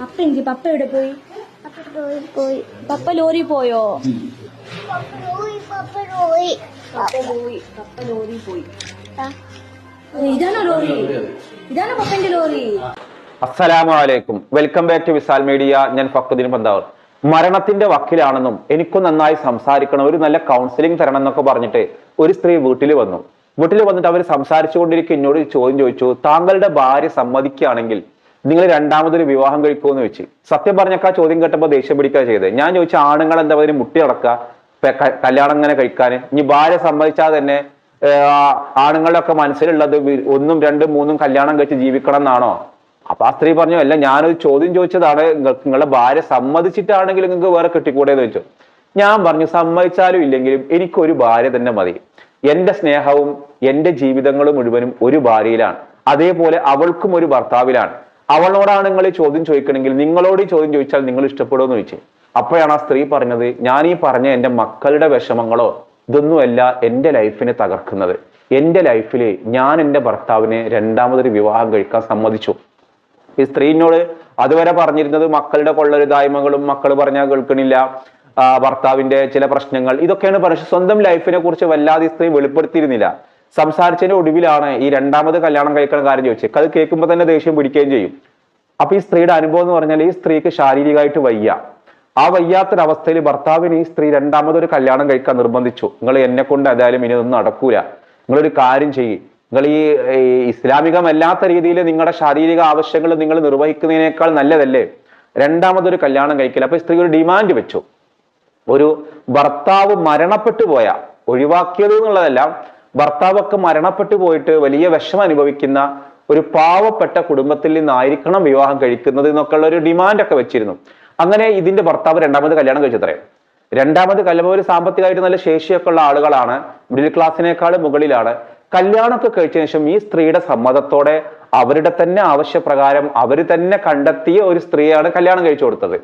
പപ്പ എനിക്ക് പപ്പ എവിടെ പോയി? പപ്പ പോയി പോയി പപ്പ ലോറി പോയോ? പപ്പ പോയി. പപ്പ പോയി. പപ്പ പോയി പപ്പ ലോറി പോയി. ആ, ഇതാണോ ലോറി? ഇതാണോ പപ്പന്റെ ലോറി? അസ്സലാമു അലൈക്കും welcome back to Visal media. ഞാൻ ഫക്കുദ്ദീൻ പന്താവർ. മരണത്തിന്റെ വക്കിലാണെന്നും എനിക്കും നന്നായി സംസാരിക്കണം ഒരു നല്ല കൗൺസിലിംഗ് തരണം എന്നൊക്കെ പറഞ്ഞിട്ട് ഒരു സ്ത്രീ വീട്ടിൽ വന്നു. വീട്ടിൽ വന്നിട്ട് അവർ സംസാരിച്ചു കൊണ്ടിരിക്കും എന്നോട് ചോദ്യം ചോദിച്ചു. താങ്കളുടെ ഭാര്യ സമ്മതിക്കുകയാണെങ്കിൽ നിങ്ങൾ രണ്ടാമതൊരു വിവാഹം കഴിക്കുമെന്ന് വെച്ച്. സത്യം പറഞ്ഞൊക്കെ ചോദ്യം കേട്ടപ്പോൾ ദേഷ്യം പിടിക്കുക ചെയ്തത് ഞാൻ ചോദിച്ച ആണുങ്ങൾ എന്താ പറയുക മുട്ടി നടക്കുക കല്യാണം ഇങ്ങനെ കഴിക്കാൻ ഇനി ഭാര്യ സമ്മതിച്ചാൽ തന്നെ ആണുങ്ങളൊക്കെ മനസ്സിലുള്ളത് ഒന്നും രണ്ടും മൂന്നും കല്യാണം കഴിച്ച് ജീവിക്കണം എന്നാണോ? അപ്പൊ ആ സ്ത്രീ പറഞ്ഞു അല്ല ഞാനൊരു ചോദ്യം ചോദിച്ചതാണ്. നിങ്ങളുടെ ഭാര്യ സമ്മതിച്ചിട്ടാണെങ്കിൽ നിങ്ങൾക്ക് വേറെ കെട്ടിക്കൂടെ എന്ന് ചോദിച്ചു. ഞാൻ പറഞ്ഞു സമ്മതിച്ചാലും ഇല്ലെങ്കിലും എനിക്കൊരു ഭാര്യ തന്നെ മതി. എന്റെ സ്നേഹവും എന്റെ ജീവിതങ്ങളും മുഴുവനും ഒരു ഭാര്യയിലാണ്. അതേപോലെ അവൾക്കും ഒരു ഭർത്താവിലാണ്. അവളോടാണ് നിങ്ങൾ ചോദ്യം ചോദിക്കണമെങ്കിൽ നിങ്ങളോട് ചോദ്യം ചോദിച്ചാൽ നിങ്ങൾ ഇഷ്ടപ്പെടുമെന്ന് ചോദിച്ചു. അപ്പോഴാണ് ആ സ്ത്രീ പറഞ്ഞത് ഞാൻ ഈ പറഞ്ഞ എന്റെ മക്കളുടെ വിഷമങ്ങളോ ഇതൊന്നുമല്ല എന്റെ ലൈഫിനെ തകർക്കുന്നത്. എന്റെ ലൈഫിൽ ഞാൻ എന്റെ ഭർത്താവിനെ രണ്ടാമതൊരു വിവാഹം കഴിക്കാൻ സമ്മതിച്ചു. ഈ സ്ത്രീനോട് അതുവരെ പറഞ്ഞിരുന്നത് മക്കളുടെ കൊള്ളരുതായ്മകളും മക്കൾ പറഞ്ഞാൽ കേൾക്കണില്ല. ഭർത്താവിന്റെ ചില പ്രശ്നങ്ങൾ ഇതൊക്കെയാണ്. പറയുന്നത് സ്വന്തം ലൈഫിനെ കുറിച്ച് വല്ലാതെ സ്ത്രീ വെളിപ്പെടുത്തിയിരുന്നില്ല. സംസാരിച്ചതിന്റെ ഒടുവിലാണ് ഈ രണ്ടാമത് കല്യാണം കഴിക്കുന്ന കാര്യം ചോദിച്ചത്. അത് കേൾക്കുമ്പോൾ തന്നെ ദേഷ്യം പിടിക്കുകയും ചെയ്യും. അപ്പൊ ഈ സ്ത്രീയുടെ അനുഭവം എന്ന് പറഞ്ഞാൽ ഈ സ്ത്രീക്ക് ശാരീരികമായിട്ട് വയ്യ. ആ വയ്യാത്തൊരവസ്ഥയിൽ ഭർത്താവിന് ഈ സ്ത്രീ രണ്ടാമതൊരു കല്യാണം കഴിക്കാൻ നിർബന്ധിച്ചു. നിങ്ങൾ എന്നെ കൊണ്ട് ഏതായാലും ഇനി ഒന്നും നടക്കൂല. നിങ്ങളൊരു കാര്യം ചെയ്യ്. നിങ്ങൾ ഈ ഇസ്ലാമികമല്ലാത്ത രീതിയിൽ നിങ്ങളുടെ ശാരീരിക ആവശ്യങ്ങൾ നിങ്ങൾ നിർവഹിക്കുന്നതിനേക്കാൾ നല്ലതല്ലേ? രണ്ടാമതൊരു കല്യാണം കഴിക്കില്ല അപ്പൊ സ്ത്രീ ഒരു ഡിമാൻഡ് വെച്ചു. ഒരു ഭർത്താവ് മരണപ്പെട്ടു പോയ ഒഴിവാക്കിയത് എന്നുള്ളതല്ല ഭർത്താവൊക്കെ മരണപ്പെട്ടു പോയിട്ട് വലിയ വിഷമം അനുഭവിക്കുന്ന ഒരു പാവപ്പെട്ട കുടുംബത്തിൽ നിന്നായിരിക്കണം വിവാഹം കഴിക്കുന്നത് എന്നൊക്കെയുള്ള ഒരു ഡിമാൻഡ് ഒക്കെ വെച്ചിരുന്നു. അങ്ങനെ ഇതിന്റെ ഭർത്താവ് രണ്ടാമത് കല്യാണം കഴിച്ചത്രേ. രണ്ടാമത് കല്യാണം ഒരു സാമ്പത്തികമായിട്ട് നല്ല ശേഷിയൊക്കെ ഉള്ള ആളുകളാണ്. മിഡിൽ ക്ലാസ്സിനേക്കാൾ മുകളിലാണ്. കല്യാണമൊക്കെ കഴിച്ചതിന് ശേഷം ഈ സ്ത്രീയുടെ സമ്മതത്തോടെ അവരുടെ തന്നെ ആവശ്യപ്രകാരം അവർ തന്നെ കണ്ടെത്തിയ ഒരു സ്ത്രീയാണ് കല്യാണം കഴിച്ചു കൊടുത്തത്.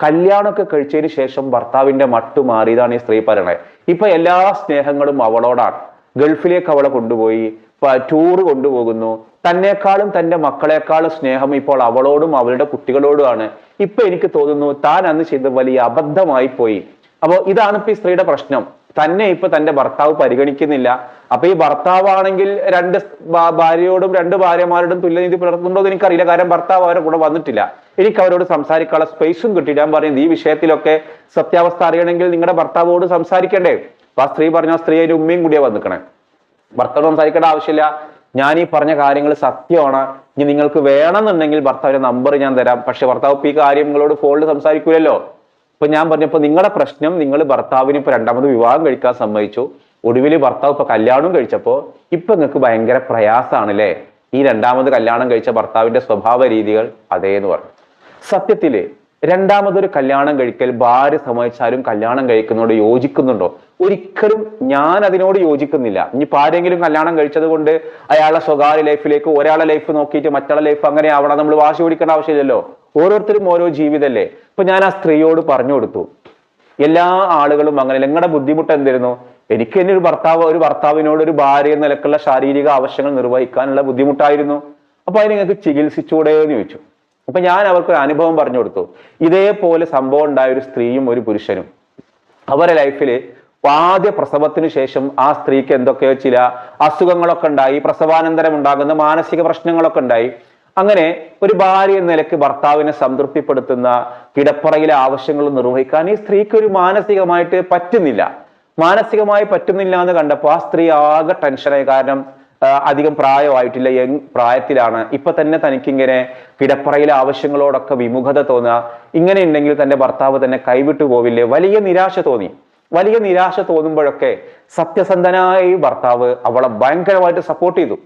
കല്യാണമൊക്കെ കഴിച്ചതിന് ശേഷം ഭർത്താവിന്റെ മട്ടു മാറിയതാണ് ഈ സ്ത്രീ പറയണത് ഇപ്പൊ എല്ലാ സ്നേഹങ്ങളും അവളോടാണ്. ഗൾഫിലേക്ക് അവളെ കൊണ്ടുപോയി ടൂർ കൊണ്ടുപോകുന്നു. തന്നെക്കാളും തന്റെ മക്കളെക്കാളും സ്നേഹം ഇപ്പോൾ അവളോടും അവളുടെ കുട്ടികളോടുമാണ്. ഇപ്പൊ എനിക്ക് തോന്നുന്നു താൻ അന്ന് ചെയ്ത വലിയ അബദ്ധമായി പോയി. അപ്പോൾ ഇതാണ് ഇപ്പൊ ഈ സ്ത്രീയുടെ പ്രശ്നം. തന്നെ ഇപ്പൊ തന്റെ ഭർത്താവ് പരിഗണിക്കുന്നില്ല. അപ്പൊ ഈ ഭർത്താവാണെങ്കിൽ രണ്ട് ഭാര്യയോടും രണ്ട് ഭാര്യമാരോടും തുല്യനീതി പുലർത്തുന്നുണ്ടോ എന്ന് എനിക്കറിയില്ല. കാരണം ഭർത്താവ് അവരുടെ കൂടെ വന്നിട്ടില്ല. എനിക്ക് അവരോട് സംസാരിക്കാനുള്ള സ്പേസും കിട്ടിയില്ല. ഞാൻ പറയുന്നത് ഈ വിഷയത്തിലൊക്കെ സത്യാവസ്ഥ അറിയണമെങ്കിൽ നിങ്ങളുടെ ഭർത്താവോട് സംസാരിക്കണ്ടേ? അപ്പൊ ആ സ്ത്രീ പറഞ്ഞു ആ സ്ത്രീ അതിന്റെ ഉമ്മയും കൂടിയാ വന്നിക്കണേ ഭർത്താവ് സംസാരിക്കേണ്ട ആവശ്യമില്ല. ഞാൻ ഈ പറഞ്ഞ കാര്യങ്ങൾ സത്യമാണ്. ഇനി നിങ്ങൾക്ക് വേണമെന്നുണ്ടെങ്കിൽ ഭർത്താവിന്റെ നമ്പർ ഞാൻ തരാം. പക്ഷെ ഭർത്താവ് ഇപ്പൊ ഈ കാര്യങ്ങളോട് ഫോണിൽ സംസാരിക്കൂലല്ലോ. ഇപ്പൊ ഞാൻ പറഞ്ഞപ്പോ നിങ്ങളുടെ പ്രശ്നം നിങ്ങൾ ഭർത്താവിന് ഇപ്പൊ രണ്ടാമത് വിവാഹം കഴിക്കാൻ സമ്മതിച്ചു. ഒടുവിൽ ഭർത്താവ് ഇപ്പൊ കല്യാണം കഴിച്ചപ്പോ ഇപ്പൊ നിങ്ങൾക്ക് ഭയങ്കര പ്രയാസമാണല്ലേ ഈ രണ്ടാമത് കല്യാണം കഴിച്ച ഭർത്താവിന്റെ സ്വഭാവ രീതികൾ അതേന്ന് പറഞ്ഞു. സത്യത്തിൽ രണ്ടാമതൊരു കല്യാണം കഴിക്കൽ ഭാര്യ സമ്മതിച്ചാലും കല്യാണം കഴിക്കുന്നതോട് യോജിക്കുന്നുണ്ടോ? ഒരിക്കലും ഞാൻ അതിനോട് യോജിക്കുന്നില്ല. ഇനിയിപ്പോൾ ആരെങ്കിലും കല്യാണം കഴിച്ചത് കൊണ്ട് അയാളുടെ സ്വകാര്യ ലൈഫിലേക്ക് ഒരാളെ ലൈഫ് നോക്കിയിട്ട് മറ്റുള്ള ലൈഫ് അങ്ങനെ ആവണം നമ്മൾ വാശി പിടിക്കേണ്ട ആവശ്യമില്ലല്ലോ. ഓരോരുത്തരും ഓരോ ജീവിതമല്ലേ ഇപ്പൊ ഞാൻ ആ സ്ത്രീയോട് പറഞ്ഞു കൊടുത്തു. എല്ലാ ആളുകളും അങ്ങനെ നിങ്ങളുടെ ബുദ്ധിമുട്ട് എന്തായിരുന്നു എനിക്ക് തന്നെ ഒരു ഭർത്താവ് ഒരു ഭർത്താവിനോട് ഒരു ഭാര്യ എന്ന നിലക്കുള്ള ശാരീരിക ആവശ്യങ്ങൾ നിർവഹിക്കാനുള്ള ബുദ്ധിമുട്ടായിരുന്നു. അപ്പൊ അതിന് നിങ്ങൾക്ക് ചികിത്സിച്ചൂടെ എന്ന് ചോദിച്ചു. അപ്പൊ ഞാൻ അവർക്ക് ഒരു അനുഭവം പറഞ്ഞു കൊടുത്തു. ഇതേപോലെ സംഭവം ഉണ്ടായ ഒരു സ്ത്രീയും ഒരു പുരുഷനും. അവരുടെ ലൈഫിൽ ആദ്യ പ്രസവത്തിന് ശേഷം ആ സ്ത്രീക്ക് എന്തൊക്കെയോ ചില അസുഖങ്ങളൊക്കെ ഉണ്ടായി പ്രസവാനന്തരം ഉണ്ടാകുന്ന മാനസിക പ്രശ്നങ്ങളൊക്കെ ഉണ്ടായി. അങ്ങനെ ഒരു ഭാര്യ എന്ന നിലയ്ക്ക് ഭർത്താവിനെ സംതൃപ്തിപ്പെടുത്തുന്ന കിടപ്പറയിലെ ആവശ്യങ്ങൾ നിർവഹിക്കാൻ ഈ സ്ത്രീക്ക് ഒരു മാനസികമായിട്ട് പറ്റുന്നില്ല. മാനസികമായി പറ്റുന്നില്ല എന്ന് കണ്ടപ്പോൾ ആ സ്ത്രീ ആകെ ടെൻഷനായി കാരണം അധികം പ്രായമായിട്ടില്ല. യങ് പ്രായത്തിലാണ്. ഇപ്പൊ തന്നെ തനിക്കിങ്ങനെ കിടപ്പറയിലെ ആവശ്യങ്ങളോടൊക്കെ വിമുഖത തോന്നുക ഇങ്ങനെ ഉണ്ടെങ്കിൽ തന്റെ ഭർത്താവ് തന്നെ കൈവിട്ടു പോവില്ലേ? വലിയ നിരാശ തോന്നി. വലിയ നിരാശ തോന്നുമ്പോഴൊക്കെ സത്യസന്ധനായ ഈ ഭർത്താവ് അവളെ ഭയങ്കരമായിട്ട് സപ്പോർട്ട് ചെയ്തു.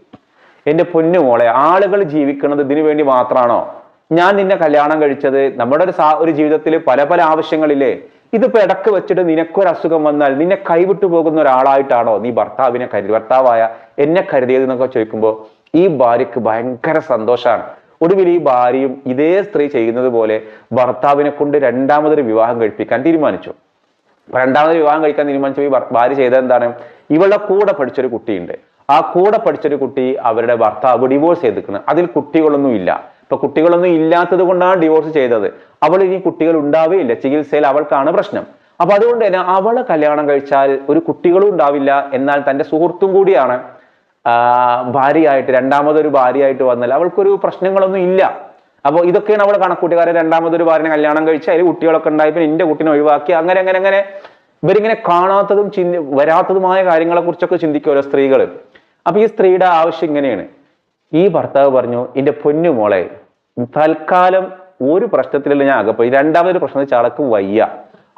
എന്റെ പൊന്നു മോളെ ആളുകൾ ജീവിക്കുന്നത് ഇതിനു വേണ്ടി മാത്രമാണോ? ഞാൻ നിന്നെ കല്യാണം കഴിച്ചത്. നമ്മുടെ ഒരു ഒരു ജീവിതത്തിൽ പല പല ആവശ്യങ്ങളില്ലേ? ഇതിപ്പോ ഇടയ്ക്ക് വെച്ചിട്ട് നിനക്കൊരു അസുഖം വന്നാൽ നിന്നെ കൈവിട്ടു പോകുന്ന ഒരാളായിട്ടാണോ നീ ഭർത്താവിനെ കരുതി ഭർത്താവായ എന്നെ കരുതിയത് എന്നൊക്കെ ചോദിക്കുമ്പോൾ ഈ ഭാര്യക്ക് ഭയങ്കര സന്തോഷമാണ് ഒടുവിൽ ഈ ഭാര്യയും ഇതേ സ്ത്രീ ചെയ്യുന്നത് പോലെ ഭർത്താവിനെ കൊണ്ട് രണ്ടാമതൊരു വിവാഹം കഴിപ്പിക്കാൻ തീരുമാനിച്ചു. രണ്ടാമതൊരു രണ്ടാമത് വിവാഹം കഴിക്കാൻ തീരുമാനിച്ച ഈ ഭാര്യ ചെയ്തത് എന്താണ്? ഇവളുടെ കൂടെ പഠിച്ചൊരു കുട്ടിയുണ്ട്. ആ കൂടെ പഠിച്ചൊരു കുട്ടി അവരുടെ ഭർത്താവ് ഡിവോഴ്സ് ചെയ്തിരിക്കുന്നത് അതിൽ കുട്ടികളൊന്നും ഇല്ല ഇപ്പൊ കുട്ടികളൊന്നും ഇല്ലാത്തത് കൊണ്ടാണ് ഡിവോഴ്സ് ചെയ്തത്. അവൾ ഇനി കുട്ടികൾ ഉണ്ടാവുകയില്ല ചികിത്സയിൽ അവൾക്കാണ് പ്രശ്നം. അപ്പൊ അതുകൊണ്ട് തന്നെ അവളെ കല്യാണം കഴിച്ചാൽ ഒരു കുട്ടികളും ഉണ്ടാവില്ല. എന്നാൽ തന്റെ സുഹൃത്തും കൂടിയാണ് ഭാര്യയായിട്ട് രണ്ടാമതൊരു ഭാര്യയായിട്ട് വന്നാൽ അവൾക്കൊരു പ്രശ്നങ്ങളൊന്നും ഇല്ല. അപ്പോൾ ഇതൊക്കെയാണ് അവൾ കണക്കൂട്ടുകാരൻ രണ്ടാമതൊരു ഭാര്യനെ കല്യാണം കഴിച്ച് അതിൽ കുട്ടികളൊക്കെ ഉണ്ടായി. പിന്നെ എന്റെ കുട്ടിനെ ഒഴിവാക്കി. അങ്ങനെ അങ്ങനെ അങ്ങനെ ഇവരിങ്ങനെ കാണാത്തതും ചിന്തി വരാത്തതുമായ കാര്യങ്ങളെ കുറിച്ചൊക്കെ ചിന്തിക്കുമല്ലോ സ്ത്രീകൾ അപ്പൊ ഈ സ്ത്രീയുടെ ആവശ്യം ഇങ്ങനെയാണ്. ഈ ഭർത്താവ് പറഞ്ഞു എന്റെ പൊന്നു മോളെ തൽക്കാലം ഒരു പ്രശ്നത്തിലല്ല ഞാൻ അകപ്പോയി രണ്ടാമതൊരു പ്രശ്നത്തിൽ ചടക്ക് വയ്യ.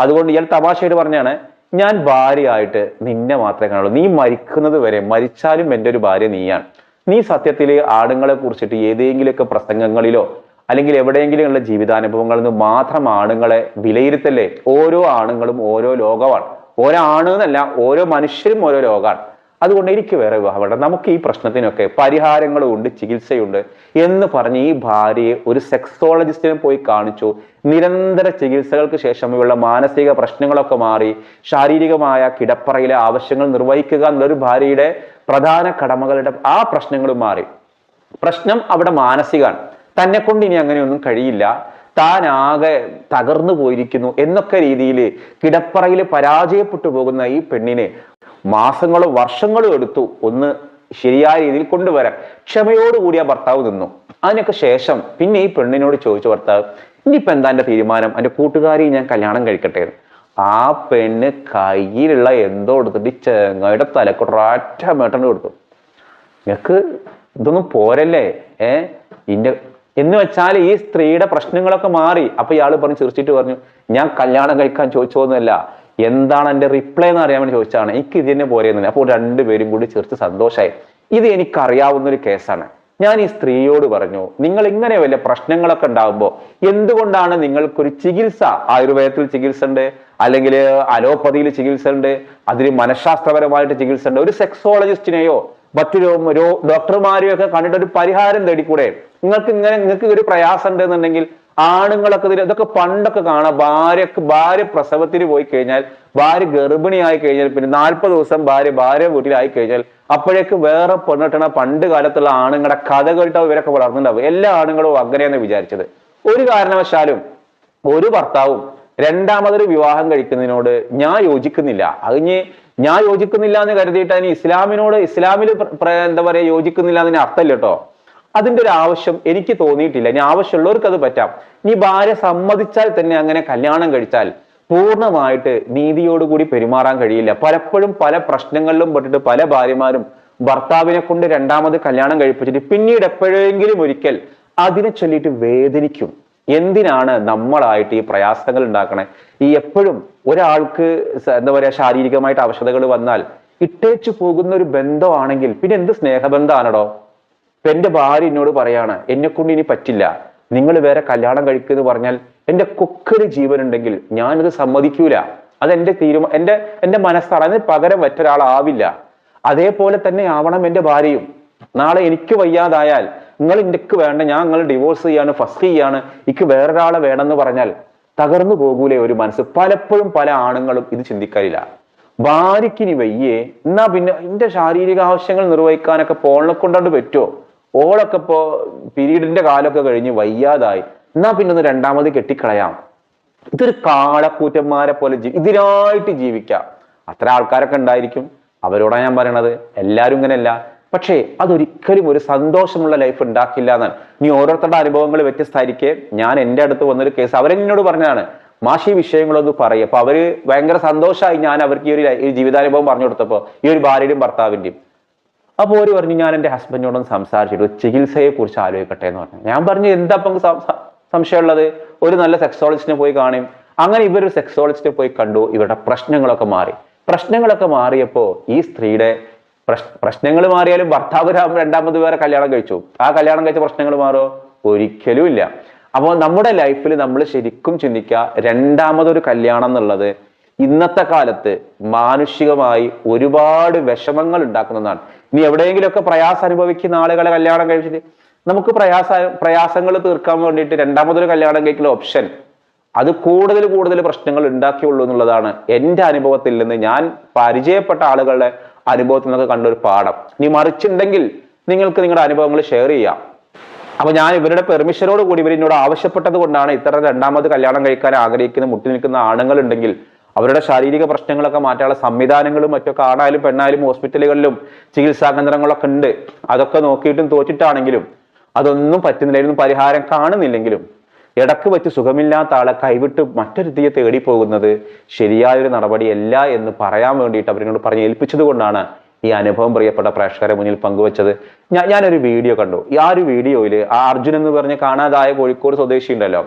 അതുകൊണ്ട് ഇയാൾ തമാശയോട് പറഞ്ഞാണ് ഞാൻ ഭാര്യയായിട്ട് നിന്നെ മാത്രമേ കാണുള്ളൂ. നീ മരിക്കുന്നത് വരെ മരിച്ചാലും എന്റെ ഒരു ഭാര്യ നീയാണ്. നീ സത്യത്തിൽ ആണുങ്ങളെ കുറിച്ചിട്ട് ഏതെങ്കിലുമൊക്കെ പ്രസംഗങ്ങളിലോ അല്ലെങ്കിൽ എവിടെയെങ്കിലും ഉള്ള ജീവിതാനുഭവങ്ങളിൽ നിന്ന് മാത്രം ആണുങ്ങളെ വിലയിരുത്തല്ലേ? ഓരോ ആണുങ്ങളും ഓരോ ലോകമാണ് ഓരോ ആണ് എന്നല്ല ഓരോ മനുഷ്യരും ഓരോ ലോകമാണ്. അതുകൊണ്ട് എനിക്ക് വേറെ വിവാഹം വേണ്ട. നമുക്ക് ഈ പ്രശ്നത്തിനൊക്കെ പരിഹാരങ്ങളും ഉണ്ട് ചികിത്സയുണ്ട് എന്ന് പറഞ്ഞ് ഈ ഭാര്യയെ ഒരു സെക്സോളജിസ്റ്റിനെ പോയി കാണിച്ചു. നിരന്തര ചികിത്സകൾക്ക് ശേഷം ഇവളുടെ മാനസിക പ്രശ്നങ്ങളൊക്കെ മാറി ശാരീരികമായ കിടപ്പറയിലെ ആവശ്യങ്ങൾ നിർവഹിക്കുക എന്നുള്ളൊരു ഭാര്യയുടെ പ്രധാന കടമകളുടെ ആ പ്രശ്നങ്ങൾ മാറി. പ്രശ്നം അവിടെ മാനസികമാണ് തന്നെ കൊണ്ട് ഇനി അങ്ങനെയൊന്നും കഴിയില്ല. താൻ ആകെ തകർന്നു പോയിരിക്കുന്നു എന്നൊക്കെ രീതിയിൽ കിടപ്പറയിൽ പരാജയപ്പെട്ടു പോകുന്ന ഈ പെണ്ണിനെ മാസങ്ങളും വർഷങ്ങളും എടുത്തു ഒന്ന് ശരിയായ രീതിയിൽ കൊണ്ടുവരാൻ. ക്ഷമയോടുകൂടി ആ ഭർത്താവ് നിന്നു. അതിനൊക്കെ ശേഷം പിന്നെ ഈ പെണ്ണിനോട് ചോദിച്ചു ഭർത്താവ് ഇനിയിപ്പോൾ എന്താ എന്റെ തീരുമാനം? എന്റെ കൂട്ടുകാരി ഞാൻ കല്യാണം കഴിക്കട്ടെ? എന്ന്." ആ പെണ്ണ് കയ്യിലുള്ള എന്തോ എടുത്തിട്ട് ചെങ്ങയുടെ തലക്കൊട്ടൊരാറ്റ മേട്ടണ്ട് കൊടുത്തു. നിങ്ങൾക്ക് ഇതൊന്നും പോരല്ലേ? ഏ? ഇന്റെ എന്ന് വെച്ചാൽ ഈ സ്ത്രീയുടെ പ്രശ്നങ്ങളൊക്കെ മാറി. അപ്പൊ ഇയാൾ പറഞ്ഞു ചിരിച്ചിട്ട് പറഞ്ഞു ഞാൻ കല്യാണം കഴിക്കാൻ ചോദിച്ചോന്നല്ല. എന്താണ് എന്റെ റിപ്ലൈ എന്ന് അറിയാൻ വേണ്ടി ചോദിച്ചാണ് എനിക്ക് ഇത് തന്നെ പോരെന്നില്ല അപ്പോൾ രണ്ടുപേരും കൂടി ചേർത്ത് സന്തോഷമായി ഇത് എനിക്കറിയാവുന്ന ഒരു കേസാണ് ഞാൻ ഈ സ്ത്രീയോട് പറഞ്ഞു നിങ്ങൾ ഇങ്ങനെ വലിയ പ്രശ്നങ്ങളൊക്കെ ഉണ്ടാകുമ്പോൾ എന്തുകൊണ്ടാണ് നിങ്ങൾക്കൊരു ചികിത്സ ആയുർവേദത്തിൽ ചികിത്സ ഉണ്ട് അല്ലെങ്കിൽ അലോപ്പതിയിൽ ചികിത്സ ഉണ്ട് അതിന് മനഃശാസ്ത്രപരമായിട്ട് ചികിത്സ ഉണ്ട് ഒരു സെക്സോളജിസ്റ്റിനെയോ മറ്റൊരു ഡോക്ടർമാരെയോ ഒക്കെ കണ്ടിട്ട് ഒരു പരിഹാരം തേടിക്കൂടെ? നിങ്ങൾക്ക് ഇങ്ങനെ നിങ്ങൾക്ക് ഒരു പ്രയാസം ഉണ്ടെന്നുണ്ടെങ്കിൽ ആണുങ്ങളൊക്കെ ഇതിൽ ഇതൊക്കെ പണ്ടൊക്കെ കാണാം. ഭാര്യക്ക് ഭാര്യ പ്രസവത്തിന് പോയി കഴിഞ്ഞാൽ ഭാര്യ ഗർഭിണിയായി കഴിഞ്ഞാൽ പിന്നെ നാൽപ്പത് ദിവസം ഭാര്യ ഭാര്യ വീട്ടിലായി കഴിഞ്ഞാൽ അപ്പോഴേക്ക് വേറെ പെണ്ണിട്ടണ പണ്ട് കാലത്തുള്ള ആണുങ്ങളുടെ കഥ കേട്ടോ ഇവരൊക്കെ വളർന്നുണ്ടാവും എല്ലാ ആണുങ്ങളും അങ്ങനെയാണ് വിചാരിച്ചത്. ഒരു കാരണവശാലും ഒരു ഭർത്താവും രണ്ടാമതൊരു വിവാഹം കഴിക്കുന്നതിനോട് ഞാൻ യോജിക്കുന്നില്ല. അതിന് ഞാൻ യോജിക്കുന്നില്ല എന്ന് കരുതിയിട്ട് അതിന് ഇസ്ലാമിനോട് ഇസ്ലാമിൽ എന്താ പറയാ യോജിക്കുന്നില്ല എന്നതിന് അർത്ഥമില്ല കേട്ടോ. അതിന്റെ ഒരു ആവശ്യം എനിക്ക് തോന്നിയിട്ടില്ല. ഇനി ആവശ്യമുള്ളവർക്ക് അത് പറ്റാം. നീ ഭാര്യ സമ്മതിച്ചാൽ തന്നെ അങ്ങനെ കല്യാണം കഴിച്ചാൽ പൂർണമായിട്ട് നീതിയോടുകൂടി പെരുമാറാൻ കഴിയില്ല. പലപ്പോഴും പല പ്രശ്നങ്ങളിലും പെട്ടിട്ട് പല ഭാര്യമാരും ഭർത്താവിനെ കൊണ്ട് രണ്ടാമത് കല്യാണം കഴിപ്പിച്ചിട്ട് പിന്നീട് എപ്പോഴെങ്കിലും ഒരിക്കൽ അതിനെ ചൊല്ലിയിട്ട് വേദനിക്കും. എന്തിനാണ് നമ്മളായിട്ട് ഈ പ്രയാസങ്ങൾ ഉണ്ടാക്കണേ? ഈ എപ്പോഴും ഒരാൾക്ക് എന്താ പറയാ ശാരീരികമായിട്ട് അവശതകൾ വന്നാൽ ഇട്ടേച്ചു പോകുന്ന ഒരു ബന്ധമാണെങ്കിൽ പിന്നെ എന്ത് സ്നേഹബന്ധമാണടോ? ഇപ്പൊ എന്റെ ഭാര്യ എന്നോട് പറയാണ് എന്നെ കൊണ്ട് ഇനി പറ്റില്ല. നിങ്ങൾ വേറെ കല്യാണം കഴിക്കുന്നു പറഞ്ഞാൽ എന്റെ കൊക്കൊരു ജീവൻ ഉണ്ടെങ്കിൽ ഞാനത് സമ്മതിക്കൂല. എന്റെ തീരുമാനം എന്റെ എന്റെ മനസ്സാണ്. അതിന് പകരം മറ്റൊരാളാവില്ല. അതേപോലെ തന്നെ ആവണം എന്റെ ഭാര്യയും. നാളെ എനിക്ക് വയ്യാതായാൽ നിങ്ങൾ എനിക്ക് വേണ്ട ഞാൻ നിങ്ങൾ ഡിവോഴ്സ് ചെയ്യാണ് ഫസ്റ്റ് ചെയ്യാണ്. എനിക്ക് വേറൊരാളെ വേണമെന്ന് പറഞ്ഞാൽ തകർന്നു പോകൂലേ ഒരു മനസ്സ്. പലപ്പോഴും പല ആണുങ്ങളും ഇത് ചിന്തിക്കാറില്ല ഭാര്യക്കിനി വയ്യേ. എന്നാ പിന്നെ എന്റെ ശാരീരിക ആവശ്യങ്ങൾ നിർവഹിക്കാനൊക്കെ പോളിനെ കൊണ്ടാണ്ട് പറ്റുമോ ഓളൊക്കെ ഇപ്പോ പിരീഡിന്റെ കാലൊക്കെ കഴിഞ്ഞ് വയ്യാതായി. എന്നാ പിന്നെ ഒന്ന് രണ്ടാമത് കെട്ടിക്കളയാം. ഇതൊരു കാളക്കൂറ്റന്മാരെ പോലെ ജീവി ഇതിനായിട്ട് ജീവിക്കാം. അത്ര ആൾക്കാരൊക്കെ ഉണ്ടായിരിക്കും. അവരോടാണ് ഞാൻ പറയണത്. എല്ലാവരും ഇങ്ങനെയല്ല. പക്ഷേ അതൊരിക്കലും ഒരു സന്തോഷമുള്ള ലൈഫ് ഉണ്ടാക്കില്ല എന്നാണ്. ഇനി ഓരോരുത്തരുടെ അനുഭവങ്ങൾ വ്യത്യസ്തമായിരിക്കെ. ഞാൻ എന്റെ അടുത്ത് വന്നൊരു കേസ് അവരെന്നോട് പറഞ്ഞതാണ്. മാഷി വിഷയങ്ങളൊന്ന് പറയും. അപ്പൊ അവർ ഭയങ്കര സന്തോഷമായി ഞാൻ അവർക്ക് ഈ ഒരു ജീവിതാനുഭവം പറഞ്ഞു കൊടുത്തപ്പോ ഈ ഒരു ഭാര്യയുടെയും ഭർത്താവിന്റെയും. അപ്പോൾ ഒരു പറഞ്ഞു ഞാൻ എന്റെ ഹസ്ബൻഡിനോടൊന്ന് സംസാരിച്ചിട്ട് ചികിത്സയെ കുറിച്ച് ആലോചിക്കട്ടെ എന്ന് പറഞ്ഞു. ഞാൻ പറഞ്ഞു എന്താ അപ്പം സംശയമുള്ളത്? ഒരു നല്ല സെക്സോളജിസ്റ്റിനെ പോയി കാണും. അങ്ങനെ ഇവരൊരു സെക്സോളജിസ്റ്റിനെ പോയി കണ്ടു ഇവരുടെ പ്രശ്നങ്ങളൊക്കെ മാറി. പ്രശ്നങ്ങളൊക്കെ മാറിയപ്പോൾ ഈ സ്ത്രീയുടെ പ്രശ്നങ്ങൾ മാറിയാലും ഭർത്താവ് രണ്ടാമത് വേറെ കല്യാണം കഴിച്ചു. ആ കല്യാണം കഴിച്ച പ്രശ്നങ്ങൾ മാറോ? ഒരിക്കലും ഇല്ല. അപ്പോൾ നമ്മുടെ ലൈഫിൽ നമ്മൾ ശരിക്കും ചിന്തിക്കുക രണ്ടാമതൊരു കല്യാണം എന്നുള്ളത് ഇന്നത്തെ കാലത്ത് മാനുഷികമായി ഒരുപാട് വിഷമങ്ങൾ ഉണ്ടാക്കുന്നതാണ്. ഇനി എവിടെയെങ്കിലുമൊക്കെ പ്രയാസം അനുഭവിക്കുന്ന ആളുകളെ കല്യാണം കഴിച്ചിട്ട് നമുക്ക് പ്രയാസ പ്രയാസങ്ങൾ തീർക്കാൻ വേണ്ടിയിട്ട് രണ്ടാമതൊരു കല്യാണം കഴിക്കുന്ന ഓപ്ഷൻ അത് കൂടുതൽ കൂടുതൽ പ്രശ്നങ്ങൾ ഉണ്ടാക്കിയുള്ളൂ എന്നുള്ളതാണ് എന്റെ അനുഭവത്തിൽ നിന്ന് ഞാൻ പരിചയപ്പെട്ട ആളുകളുടെ അനുഭവത്തിൽ നിന്നൊക്കെ കണ്ടൊരു പാഠം. ഇനി മറിച്ചുണ്ടെങ്കിൽ നിങ്ങൾക്ക് നിങ്ങളുടെ അനുഭവങ്ങൾ ഷെയർ ചെയ്യാം. അപ്പൊ ഞാൻ ഇവരുടെ പെർമിഷനോട് കൂടി ഇവർ എന്നോട് ആവശ്യപ്പെട്ടത് കൊണ്ടാണ് ഇത്തരം രണ്ടാമത് കല്യാണം കഴിക്കാൻ ആഗ്രഹിക്കുന്ന മുട്ടി നിൽക്കുന്ന ആണുങ്ങൾ ഉണ്ടെങ്കിൽ അവരുടെ ശാരീരിക പ്രശ്നങ്ങളൊക്കെ മാറ്റാനുള്ള സംവിധാനങ്ങളും മറ്റൊക്കെ ആണായാലും പെണ്ണായാലും ഹോസ്പിറ്റലുകളിലും ചികിത്സാ കേന്ദ്രങ്ങളൊക്കെ ഉണ്ട്. അതൊക്കെ നോക്കിയിട്ടും തോറ്റിട്ടാണെങ്കിലും അതൊന്നും പറ്റുന്നില്ലായിരുന്നു പരിഹാരം കാണുന്നില്ലെങ്കിലും ഇടയ്ക്ക് വെച്ച് സുഖമില്ലാത്ത ആളെ കൈവിട്ട് മറ്റൊരുത്തിയെ തേടി പോകുന്നത് ശരിയായൊരു നടപടിയല്ല എന്ന് പറയാൻ വേണ്ടിയിട്ട് അവരിനോട് പറഞ്ഞ് ഏൽപ്പിച്ചത് കൊണ്ടാണ് ഈ അനുഭവം പ്രിയപ്പെട്ട പ്രേക്ഷകരെ മുന്നിൽ പങ്കുവച്ചത്. ഞാൻ ഞാനൊരു വീഡിയോ കണ്ടു. ഈ ആ ഒരു വീഡിയോയിൽ ആ അർജുൻ എന്ന് പറഞ്ഞ് കാണാതായ കോഴിക്കോട് സ്വദേശി ഉണ്ടല്ലോ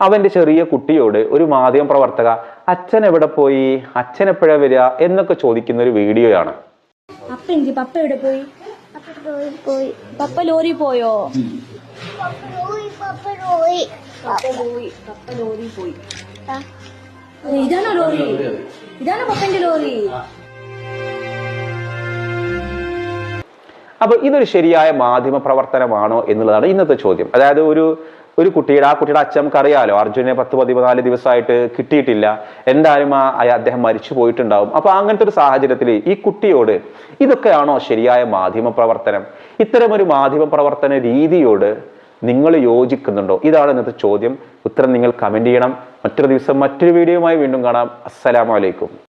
അവന്റെ ചെറിയ കുട്ടിയോട് ഒരു മാധ്യമ പ്രവർത്തക അച്ഛൻ എവിടെ പോയി? അച്ഛൻ എപ്പോഴാ വരിക? എന്നൊക്കെ ചോദിക്കുന്ന ഒരു വീഡിയോയാണ്. പപ്പ എന്ത്? പപ്പ എവിടെ പോയി? പോയി. പോയി? പപ്പ ലോറി പോയോ. ഇതാണോ ലോറി? ഇതാണോ പപ്പന്റെ ലോറി? അപ്പൊ ഇതൊരു ശരിയായ മാധ്യമ പ്രവർത്തനമാണോ എന്നുള്ളതാണ് ഇന്നത്തെ ചോദ്യം. അതായത് ഒരു ഒരു കുട്ടിയുടെ ആ കുട്ടിയുടെ അച്ഛൻ നമുക്ക് അർജുനെ പത്ത് പതിനാല് ദിവസമായിട്ട് കിട്ടിയിട്ടില്ല. എന്തായാലും ആ അദ്ദേഹം മരിച്ചു പോയിട്ടുണ്ടാവും. അപ്പൊ അങ്ങനത്തെ ഒരു സാഹചര്യത്തിൽ ഈ കുട്ടിയോട് ഇതൊക്കെയാണോ ശരിയായ മാധ്യമ പ്രവർത്തനം? ഇത്തരമൊരു മാധ്യമ പ്രവർത്തന രീതിയോട് നിങ്ങൾ യോജിക്കുന്നുണ്ടോ? ഇതാണ് ഇന്നത്തെ ചോദ്യം. ഉത്തരം നിങ്ങൾ കമന്റ് ചെയ്യണം. മറ്റൊരു ദിവസം മറ്റൊരു വീഡിയോയുമായി വീണ്ടും കാണാം. അസ്സലാമലൈക്കും